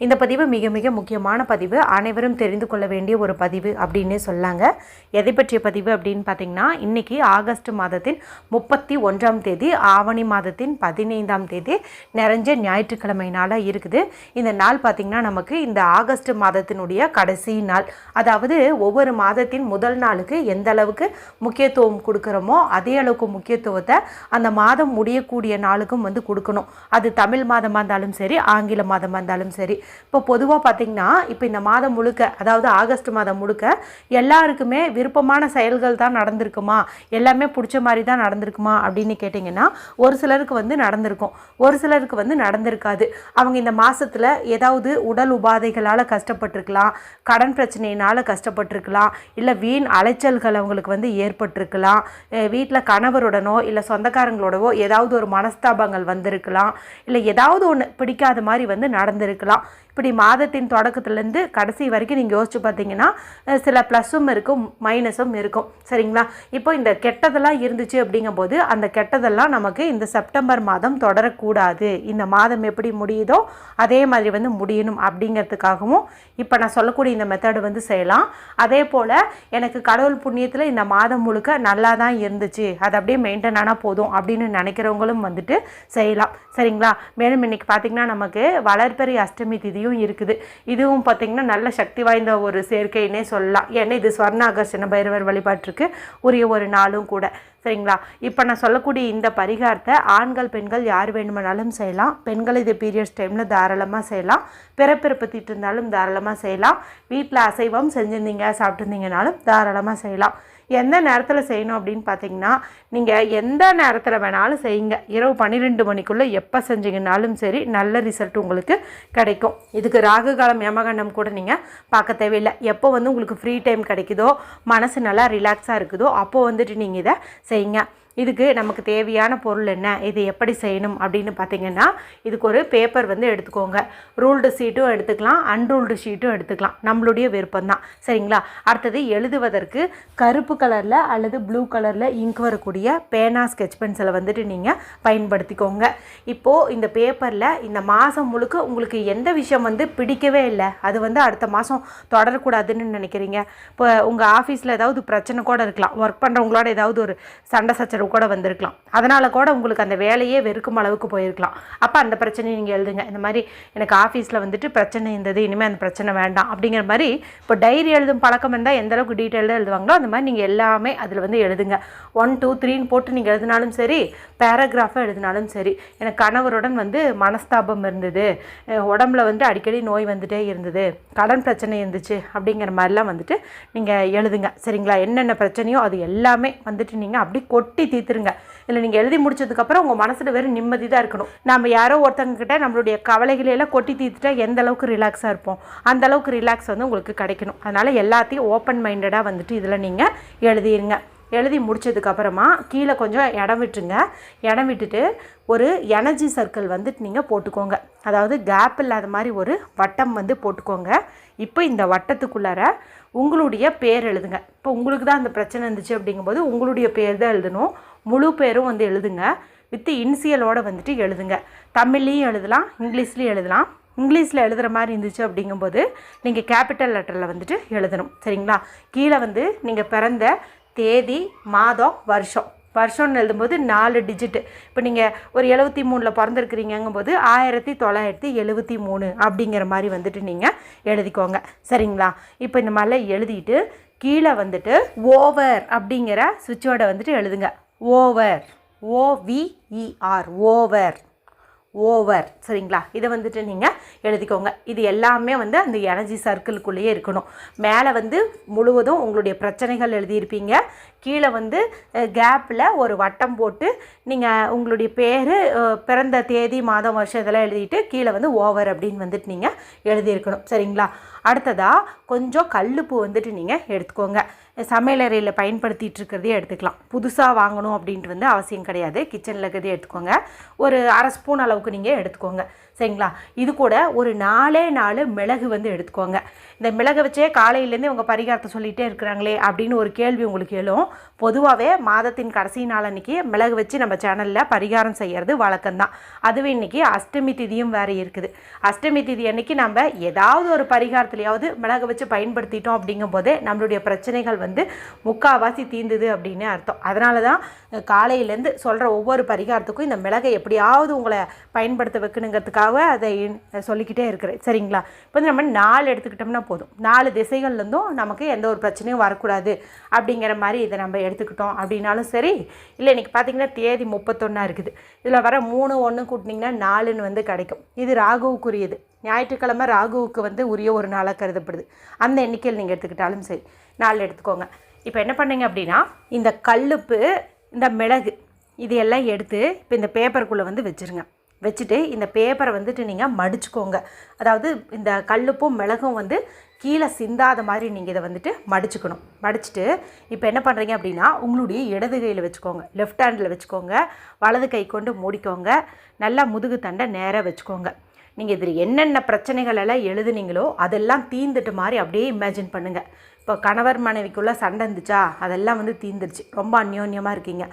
இந்த பதிவு மிக மிக முக்கியமான பதிவு. அனைவரும் தெரிந்து கொள்ள வேண்டிய ஒரு பதிவு அப்படின்னே சொல்லாங்க. எதை பற்றிய பதிவு அப்படின்னு பார்த்தீங்கன்னா இன்றைக்கி ஆகஸ்ட் மாதத்தின் முப்பத்தி ஒன்றாம் தேதி ஆவணி மாதத்தின் பதினைந்தாம் தேதி நிறைஞ்ச ஞாயிற்றுக்கிழமை நாளாக இருக்குது. இந்த நாள் பார்த்திங்கன்னா நமக்கு இந்த ஆகஸ்ட் மாதத்தினுடைய கடைசி நாள். அதாவது ஒவ்வொரு மாதத்தின் முதல் நாளுக்கு எந்த அளவுக்கு முக்கியத்துவம் கொடுக்குறோமோ அதே அளவுக்கு முக்கியத்துவத்தை அந்த மாதம் முடியக்கூடிய நாளுக்கும் வந்து கொடுக்கணும். அது தமிழ் மாதமாக இருந்தாலும் சரி ஆங்கில மாதமாக இருந்தாலும் சரி இப்போ பொதுவாக பார்த்திங்கன்னா இப்போ இந்த மாதம் முழுக்க அதாவது ஆகஸ்ட் மாதம் முழுக்க எல்லாருக்குமே விருப்பமான செயல்கள் தான் நடந்திருக்குமா? எல்லாமே பிடிச்ச மாதிரி தான் நடந்திருக்குமா? அப்படின்னு கேட்டிங்கன்னா ஒரு சிலருக்கு வந்து நடந்திருக்கும். ஒரு சிலருக்கு வந்து நடந்திருக்காது. அவங்க இந்த மாதத்தில் ஏதாவது உடல் உபாதைகளால் கஷ்டப்பட்டிருக்கலாம் கடன் பிரச்சனையினால் கஷ்டப்பட்டிருக்கலாம் இல்லை வீண் அலைச்சல்கள் அவங்களுக்கு வந்து ஏற்பட்டிருக்கலாம் வீட்டில் கணவருடனோ இல்லை சொந்தக்காரங்களோடவோ ஏதாவது ஒரு மனஸ்தாபங்கள் வந்திருக்கலாம் இல்லை ஏதாவது ஒன்று பிடிக்காத மாதிரி வந்து நடந்திருக்கலாம். are. இப்படி மாதத்தின் தொடக்கத்துலேருந்து கடைசி வரைக்கும் நீங்கள் யோசிச்சு பார்த்தீங்கன்னா சில ப்ளஸ்ஸும் இருக்கும் மைனஸும் இருக்கும். சரிங்களா? இப்போ இந்த கெட்டதெல்லாம் இருந்துச்சு அப்படிங்கும்போது அந்த கெட்டதெல்லாம் நமக்கு இந்த செப்டம்பர் மாதம் தொடரக்கூடாது. இந்த மாதம் எப்படி முடியுதோ அதே மாதிரி வந்து முடியணும் அப்படிங்கிறதுக்காகவும் இப்போ நான் சொல்லக்கூடிய இந்த மெத்தடு வந்து செய்யலாம். அதே போல் எனக்கு கடவுள் புண்ணியத்தில் இந்த மாதம் முழுக்க நல்லா தான் இருந்துச்சு. அது அப்படியே மெயின்டைன் ஆனால் போதும் அப்படின்னு நினைக்கிறவங்களும் வந்துட்டு செய்யலாம். சரிங்களா? மேலும் இன்றைக்கி பார்த்திங்கன்னா நமக்கு வளர்ப்பெரிய அஷ்டமி திதி திதியும் இருக்குது. இதுவும் பார்த்திங்கன்னா நல்ல சக்தி வாய்ந்த ஒரு சேர்க்கைன்னே சொல்லலாம். ஏன்னா இது ஸ்வர்ணாகர்ஷண பைரவர் வழிபாட்டிற்கு உரிய ஒரு நாளும் கூட. சரிங்களா? இப்போ நான் சொல்லக்கூடிய இந்த பரிகாரத்தை ஆண்கள் பெண்கள் யார் வேணுமானாலும் செய்யலாம். பெண்கள் இது பீரியட்ஸ் டைமில் தாராளமாக செய்யலாம். பிறப்பிறப்பத்திட்டு இருந்தாலும் தாராளமாக செய்யலாம். வீட்டில் அசைவம் செஞ்சுருந்தீங்க சாப்பிட்டுருந்தீங்கனாலும் தாராளமாக செய்யலாம். எந்த நேரத்தில் செய்யணும் அப்படின்னு பார்த்தீங்கன்னா நீங்கள் எந்த நேரத்தில் வேணாலும் செய்யுங்க. இரவு பன்னிரெண்டு மணிக்குள்ளே எப்போ செஞ்சீங்கனாலும் சரி நல்ல ரிசல்ட் உங்களுக்கு கிடைக்கும். இதுக்கு ராகு காலம் யமகண்டம் கூட நீங்கள் பார்க்க தேவையில்லை. எப்போ வந்து உங்களுக்கு ஃப்ரீ டைம் கிடைக்குதோ மனசு நல்லா ரிலாக்ஸாக இருக்குதோ அப்போது வந்துட்டு நீங்கள் இதை செய்யுங்க. இதுக்கு நமக்கு தேவையான பொருள் என்ன? இது எப்படி செய்யணும்? அப்படின்னு பார்த்தீங்கன்னா இதுக்கு ஒரு பேப்பர் வந்து எடுத்துக்கோங்க. ரூல்டு ஷீட்டும் எடுத்துக்கலாம். அன்ரூல்டு ஷீட்டும் எடுத்துக்கலாம். நம்மளுடைய விருப்பம் தான் சரிங்களா? அடுத்தது எழுதுவதற்கு கருப்பு கலரில் அல்லது ப்ளூ கலரில் இங்க் வரக்கூடிய பேனா ஸ்கெட்ச் பென்சிலை வந்துட்டு நீங்கள் பயன்படுத்திக்கோங்க. இப்போது இந்த பேப்பரில் இந்த மாதம் முழுக்க உங்களுக்கு எந்த விஷயம் வந்து பிடிக்கவே இல்லை? அது வந்து அடுத்த மாதம் தொடரக்கூடாதுன்னு நினைக்கிறீங்க? இப்போ உங்கள் ஆஃபீஸில் ஏதாவது பிரச்சனை கூட இருக்கலாம். ஒர்க் பண்ணுறவங்களோட ஏதாவது ஒரு சண்டை சச்சரவு கூட வந்திருக்கலாம். அதனால் கூட உங்களுக்கு அந்த வேலையே வெறுக்கும் அளவுக்கு போயிருக்கலாம். அப்போ அந்த பிரச்சனையை நீங்கள் எழுதுங்க. இந்த மாதிரி எனக்கு ஆஃபீஸில் வந்துட்டு பிரச்சனை இருந்தது இனிமேல் அந்த பிரச்சனை வேண்டாம் அப்படிங்கிற மாதிரி இப்போ டைரி எழுதும் பழக்கம் இருந்தால் எந்த அளவுக்கு டீட்டெயிலாக எழுதுவாங்களோ அந்த மாதிரி நீங்கள் எல்லாமே அதில் வந்து எழுதுங்க. ஒன் டூ த்ரீன்னு போட்டு நீங்கள் எழுதினாலும் சரி பேராகிராஃபாக எழுதினாலும் சரி எனக்கு கணவருடன் வந்து மனஸ்தாபம் இருந்தது. உடம்புல வந்து அடிக்கடி நோய் வந்துட்டே இருந்தது. கடன் பிரச்சனை இருந்துச்சு அப்படிங்கிற மாதிரிலாம் வந்துட்டு நீங்கள் எழுதுங்க. சரிங்களா? என்னென்ன பிரச்சனையோ அது எல்லாமே வந்துட்டு நீங்கள் அப்படி கொட்டி தீர்த்துருங்க. இல்லை நீங்கள் எழுதி முடிச்சதுக்கப்புறம் உங்கள் மனசில் வெறும் நிம்மதி தான் இருக்கணும். நம்ம யாரோ ஒருத்தங்க கிட்ட நம்மளுடைய கவலைகளை எல்லாம் கொட்டி தீர்த்துட்டா எந்த அளவுக்கு ரிலாக்ஸாக இருப்போம்? அந்த அளவுக்கு ரிலாக்ஸ் வந்து உங்களுக்கு கிடைக்கணும். அதனால் எல்லாத்தையும் ஓப்பன் மைண்டடாக வந்துட்டு இதில் நீங்கள் எழுதிருங்க. எழுதி முடிச்சதுக்கப்புறமா கீழே கொஞ்சம் இடம் விட்டுருங்க. இடம் விட்டுட்டு ஒரு எனர்ஜி சர்க்கிள் வந்துட்டு நீங்கள் போட்டுக்கோங்க. அதாவது கேப் இல்லாத மாதிரி ஒரு வட்டம் வந்து போட்டுக்கோங்க. இப்போ இந்த வட்டத்துக்குள்ளார உங்களுடைய பேர் எழுதுங்க. இப்போ உங்களுக்கு தான் அந்த பிரச்சனை இருந்துச்சு அப்படிங்கும்போது உங்களுடைய பேர் தான் எழுதணும். முழு பேரும் வந்து எழுதுங்க. வித் இன்சியலோட வந்துட்டு எழுதுங்க. தமிழ்லேயும் எழுதலாம் இங்கிலீஷ்லேயும் எழுதலாம். இங்கிலீஷில் எழுதுகிற மாதிரி இருந்துச்சு அப்படிங்கும்போது நீங்கள் கேபிட்டல் லெட்டரில் வந்துட்டு எழுதணும். சரிங்களா? கீழே வந்து நீங்கள் பிறந்த தேதி மாதம் வருஷம். வருஷம்னு எழுதும்போது நாலு டிஜிட்டு இப்போ நீங்கள் ஒரு எழுபத்தி மூணில் பிறந்திருக்கிறீங்கங்கும்போது ஆயிரத்தி தொள்ளாயிரத்தி எழுபத்தி மூணு அப்படிங்கிற மாதிரி வந்துட்டு நீங்கள் எழுதிக்கோங்க. சரிங்களா? இப்போ இந்த மாதிரிலாம் எழுதிட்டு கீழே வந்துட்டு ஓவர் அப்படிங்கிற சுவிட்சோட வந்துட்டு எழுதுங்க. Over. O V E R. Over. Over. சரிங்களா? இதை வந்துட்டு நீங்கள் எழுதிக்கோங்க. இது எல்லாமே வந்து அந்த எனர்ஜி சர்க்கிள்குள்ளேயே இருக்கணும். மேலே வந்து முழுவதும் உங்களுடைய பிரச்சனைகள் எழுதியிருப்பீங்க. கீழே வந்து கேப்பில் ஒரு வட்டம் போட்டு நீங்கள் உங்களுடைய பேர் பிறந்த தேதி மாதம் வருஷம் இதெல்லாம் எழுதிட்டு கீழே வந்து ஓவர் அப்படின்னு வந்துட்டு நீங்கள் எழுதியிருக்கணும். சரிங்களா? அடுத்ததாக கொஞ்சம் கல்லுப்பு வந்துட்டு நீங்கள் எடுத்துக்கோங்க. சமையலறையில் பயன்படுத்திகிட்டு இருக்கிறதே எடுத்துக்கலாம். புதுசாக வாங்கணும் அப்படின்ட்டு வந்து அவசியம் கிடையாது. கிச்சனில் இருக்கிறதே எடுத்துக்கோங்க. ஒரு அரை ஸ்பூன் அளவுக்கு நீங்கள் எடுத்துக்கோங்க. சரிங்களா? இது கூட ஒரு நாலே நாலு மிளகு வந்து எடுத்துக்கோங்க. இந்த மிளகை வச்சே காலையிலேருந்து இவங்க பரிகாரத்தை சொல்லிகிட்டே இருக்கிறாங்களே அப்படின்னு ஒரு கேள்வி உங்களுக்கு எழும். பொதுவாகவே மாதத்தின் கடைசி நாள் அன்றைக்கி மிளகு வச்சு நம்ம சேனலில் பரிகாரம் செய்கிறது வழக்கம்தான். அதுவே இன்றைக்கி அஷ்டமி திதியும் வேறு இருக்குது. அஷ்டமி திதி அன்னைக்கு நம்ம ஏதாவது ஒரு பரிகாரத்துலையாவது மிளகு வச்சு பயன்படுத்திட்டோம் அப்படிங்கும்போதே நம்மளுடைய பிரச்சனைகள் வந்து முக்காவாசி தீர்ந்துது அப்படின்னு அர்த்தம். அதனால தான் காலையிலேருந்து சொல்கிற ஒவ்வொரு பரிகாரத்துக்கும் இந்த மிளகை எப்படியாவது உங்களை பயன்படுத்த வைக்கணுங்கிறதுக்காக அதை சொல்லிக்கிட்டே இருக்கிறேன். சரிங்களா? இப்போ வந்து நம்ம நாலு எடுத்துக்கிட்டோம்னா போதும். நாலு திசைகள்லேருந்தும் நமக்கு எந்த ஒரு பிரச்சனையும் வரக்கூடாது அப்படிங்கிற மாதிரி இதை நம்ம எடுத்துக்கிட்டோம் அப்படின்னாலும் சரி இல்லை இன்றைக்கி பார்த்திங்கன்னா தேதி முப்பத்தொன்னா இருக்குது. இதில் வர மூணு ஒன்று கூட்டினீங்கன்னா நாலுன்னு வந்து கிடைக்கும். இது ராகுவுக்குரியது. ஞாயிற்றுக்கிழமை ராகுவுக்கு வந்து உரிய ஒரு நாளாக கருதப்படுது. அந்த எண்ணிக்கையில் நீங்கள் எடுத்துக்கிட்டாலும் சரி நாலு எடுத்துக்கோங்க. இப்போ என்ன பண்ணுங்க அப்படின்னா இந்த கல்லுப்பு இந்த மிளகு இது எல்லாம் எடுத்து இப்போ இந்த பேப்பருக்குள்ளே வந்து வச்சுருங்க. வச்சுட்டு இந்த பேப்பரை வந்துட்டு நீங்கள் மடிச்சுக்கோங்க. அதாவது இந்த கல்லுப்பும் மிளகும் வந்து கீழே சிந்தாத மாதிரி நீங்கள் இதை வந்துட்டு மடிச்சுக்கணும். மடிச்சுட்டு இப்போ என்ன பண்ணுறீங்க அப்படின்னா உங்களுடைய இடது கையில் வச்சுக்கோங்க. லெஃப்ட் ஹேண்டில் வச்சுக்கோங்க. வலது கை கொண்டு மூடிக்கோங்க. நல்லா முதுகு தண்டை நேராக வச்சுக்கோங்க. நீங்கள் இதில் என்னென்ன பிரச்சனைகள் எல்லாம் எழுதுனீங்களோ அதெல்லாம் தீந்துட்டு மாதிரி அப்படியே இமேஜின் பண்ணுங்கள் இப்போ கணவர் மனைவிக்குள்ளே சண்டை இருந்துச்சா? அதெல்லாம் வந்து தீந்துருச்சு. ரொம்ப அந்யோன்யமாக இருக்கீங்க.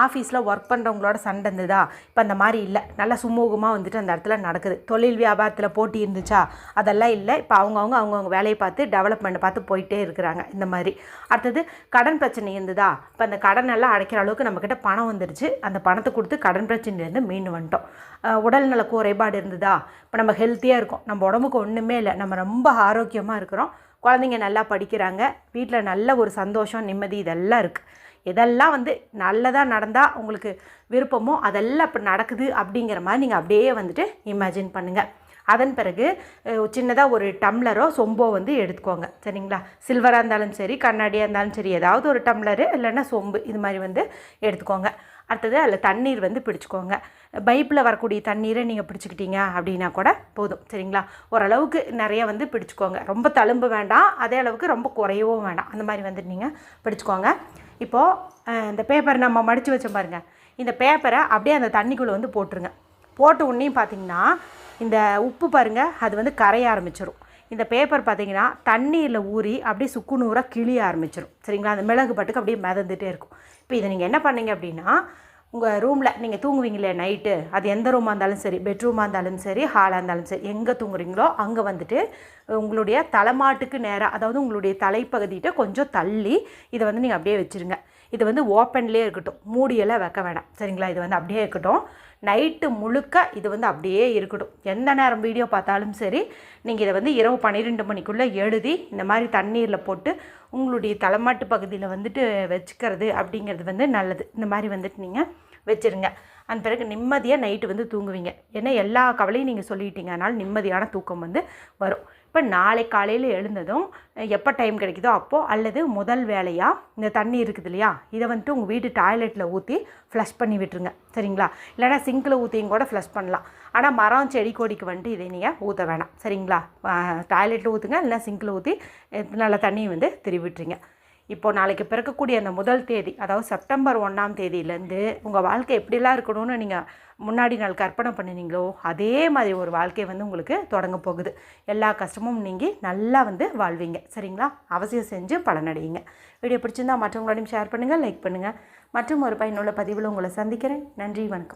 ஆஃபீஸில் ஒர்க் பண்ணுறவங்களோட சண்டை இருந்ததா? இப்போ அந்த மாதிரி இல்லை. நல்லா சுமூகமாக வந்துட்டு அந்த இடத்துல நடக்குது. தொழில் வியாபாரத்தில் போட்டி இருந்துச்சா? அதெல்லாம் இல்லை. இப்போ அவங்கவுங்க அவங்கவுங்க வேலையை பார்த்து டெவலப்மெண்ட்டை பார்த்து போயிட்டே இருக்கிறாங்க. இந்த மாதிரி. அடுத்தது கடன் பிரச்சனை இருந்ததா? இப்போ அந்த கடன் எல்லாம் அடைக்கிற அளவுக்கு நம்மக்கிட்ட பணம் வந்துருச்சு. அந்த பணத்தை கொடுத்து கடன் பிரச்சனையிலேருந்து மீண்டு வந்துட்டோம். உடல்நல குறைபாடு இருந்ததா? இப்போ நம்ம ஹெல்த்தியாக இருக்கோம். நம்ம உடம்புக்கு ஒன்றுமே இல்லை. நம்ம ரொம்ப ஆரோக்கியமாக இருக்கிறோம். குழந்தைங்க நல்லா படிக்கிறாங்க. வீட்டில் நல்ல ஒரு சந்தோஷம் நிம்மதி இதெல்லாம் இருக்குது எதெல்லாம் வந்து நல்லதாக நடந்தால் உங்களுக்கு விருப்பமோ அதெல்லாம் இப்போ நடக்குது அப்படிங்கிற மாதிரி நீங்கள் அப்படியே வந்துட்டு இமேஜின் பண்ணுங்கள் அதன் பிறகு சின்னதாக ஒரு டம்ளரோ சொம்போ வந்து எடுத்துக்கோங்க. சரிங்களா? சில்வராக இருந்தாலும் சரி கண்ணாடியாக இருந்தாலும் சரி ஏதாவது ஒரு டம்ளரு இல்லைன்னா சொம்பு இது மாதிரி வந்து எடுத்துக்கோங்க. அடுத்தது அதில் தண்ணீர் வந்து பிடிச்சிக்கோங்க. பைப்பில் வரக்கூடிய தண்ணீரை நீங்கள் பிடிச்சிக்கிட்டீங்க அப்படின்னா கூட போதும். சரிங்களா? ஓரளவுக்கு நிறைய வந்து பிடிச்சிக்கோங்க. ரொம்ப தழும்பு வேண்டாம். அதே அளவுக்கு ரொம்ப குறையவும் வேண்டாம். அந்த மாதிரி வந்து நீங்கள் பிடிச்சிக்கோங்க. இப்போது இந்த பேப்பர் நம்ம மடித்து வச்ச பாருங்கள் இந்த பேப்பரை அப்படியே அந்த தண்ணிக்குள்ளே வந்து போட்டுருங்க. போட்ட உடனே பார்த்தீங்கன்னா இந்த உப்பு பாருங்கள் அது வந்து கரைய ஆரம்பிச்சிடும் இந்த பேப்பர் பார்த்தீங்கன்னா தண்ணியில் ஊறி அப்படியே சுக்குநூறாக கிளிய ஆரம்பிச்சிடும் சரிங்களா? அந்த மிளகு பட்டுக்கு அப்படியே மிதந்துட்டே இருக்கும். இப்போ இதை நீங்கள் என்ன பண்ணீங்க அப்படின்னா உங்கள் ரூமில் நீங்கள் தூங்குவீங்களே நைட்டு அது எந்த ரூமாக இருந்தாலும் சரி பெட்ரூமாக இருந்தாலும் சரி ஹாலாக இருந்தாலும் சரி எங்கே தூங்குறீங்களோ அங்கே வந்துட்டு உங்களுடைய தலைமாட்டுக்கு நேராக அதாவது உங்களுடைய தலைப்பகுதிகிட்ட கொஞ்சம் தள்ளி இதை வந்து நீங்கள் அப்படியே வச்சுருங்க. இது வந்து ஓப்பன்லேயே இருக்கட்டும். மூடியெல்லாம் வைக்க வேணாம். சரிங்களா? இது வந்து அப்படியே இருக்கட்டும். நைட்டு முழுக்க இது வந்து அப்படியே இருக்கட்டும் எந்த நேரம் வீடியோ பார்த்தாலும் சரி நீங்கள் இதை வந்து இரவு பன்னிரெண்டு மணிக்குள்ளே எழுதி இந்த மாதிரி தண்ணீரில் போட்டு உங்களுடைய தலைமாட்டு பகுதியில் வந்துட்டு வச்சுக்கிறது அப்படிங்கிறது வந்து நல்லது. இந்த மாதிரி வந்துட்டு நீங்கள் வச்சுருங்க. அந்த பிறகு நிம்மதியாக நைட்டு வந்து தூங்குவீங்க. ஏன்னா எல்லா கவலையும் நீங்கள் சொல்லிட்டீங்க. அதனால் நிம்மதியான தூக்கம் வந்து வரும். இப்போ நாளை காலையில் எழுந்ததும் எப்போ டைம் கிடைக்குதோ அப்போது அல்லது முதல் வேலையாக இந்த தண்ணி இருக்குது இல்லையா? இதை வந்துட்டு உங்கள் வீட்டு டாய்லெட்டில் ஊற்றி ஃப்ளஷ் பண்ணி விட்டுருங்க. சரிங்களா? இல்லைனா சிங்கில் ஊற்றியும் கூட ஃப்ளஷ் பண்ணலாம். ஆனால் மரம் செடி கொடிக்கு வந்துட்டு இதை நீங்கள் ஊற்ற வேணாம். சரிங்களா? டாய்லெட்டில் ஊற்றுங்க இல்லைனா சிங்கில் ஊற்றி நல்ல தண்ணியை வந்து திருவிட்டுருங்க இப்போது நாளைக்கு பிறக்கக்கூடிய அந்த முதல் தேதி அதாவது செப்டம்பர் ஒன்றாம் தேதியிலேருந்து உங்கள் வாழ்க்கை எப்படிலாம் இருக்கணும்னு நீங்கள் முன்னாடி நாள் கற்பனை பண்ணினீங்களோ அதே மாதிரி ஒரு வாழ்க்கை வந்து உங்களுக்கு தொடங்க போகுது. எல்லா கஷ்டமும் நீங்கள் நல்லா வந்து வாழ்வீங்க. சரிங்களா? அவசியம் செஞ்சு பலனடையுங்க. வீடியோ பிடிச்சிருந்தால் மற்றவங்களோடையும் ஷேர் பண்ணுங்கள் லைக் பண்ணுங்கள் மற்றும் ஒரு பயனுள்ள பதிவில் உங்களை சந்திக்கிறேன். நன்றி வணக்கம்.